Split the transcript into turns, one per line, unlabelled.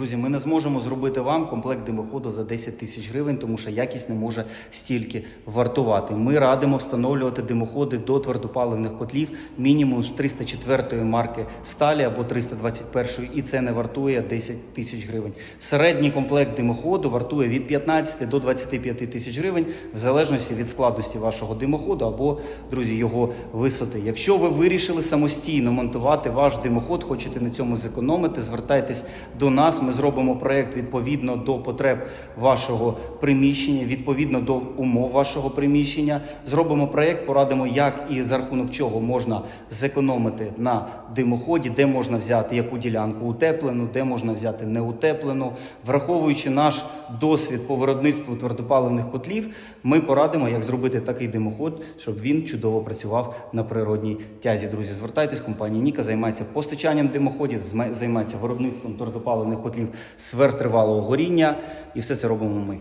Друзі, ми не зможемо зробити вам комплект димоходу за 10 тисяч гривень, тому що якість не може стільки вартувати. Ми радимо встановлювати димоходи до твердопаливних котлів мінімум з 304 марки сталі або 321, і це не вартує 10 тисяч гривень. Середній комплект димоходу вартує від 15 до 25 тисяч гривень, в залежності від складності вашого димоходу або, друзі, його висоти. Якщо ви вирішили самостійно монтувати ваш димоход, хочете на цьому зекономити, звертайтесь до нас. Ми зробимо проект відповідно до потреб вашого приміщення, відповідно до умов вашого приміщення. Зробимо проект, порадимо, як і за рахунок чого можна зекономити на димоході, де можна взяти яку ділянку утеплену, де можна взяти неутеплену. Враховуючи наш досвід по виробництву твердопаливних котлів, ми порадимо, як зробити такий димоход, щоб він чудово працював на природній тязі. Друзі, звертайтесь, компанія Ніка займається постачанням димоходів, займається виробництвом твердопаливних котлів сверхтривалого горіння, і все це робимо ми.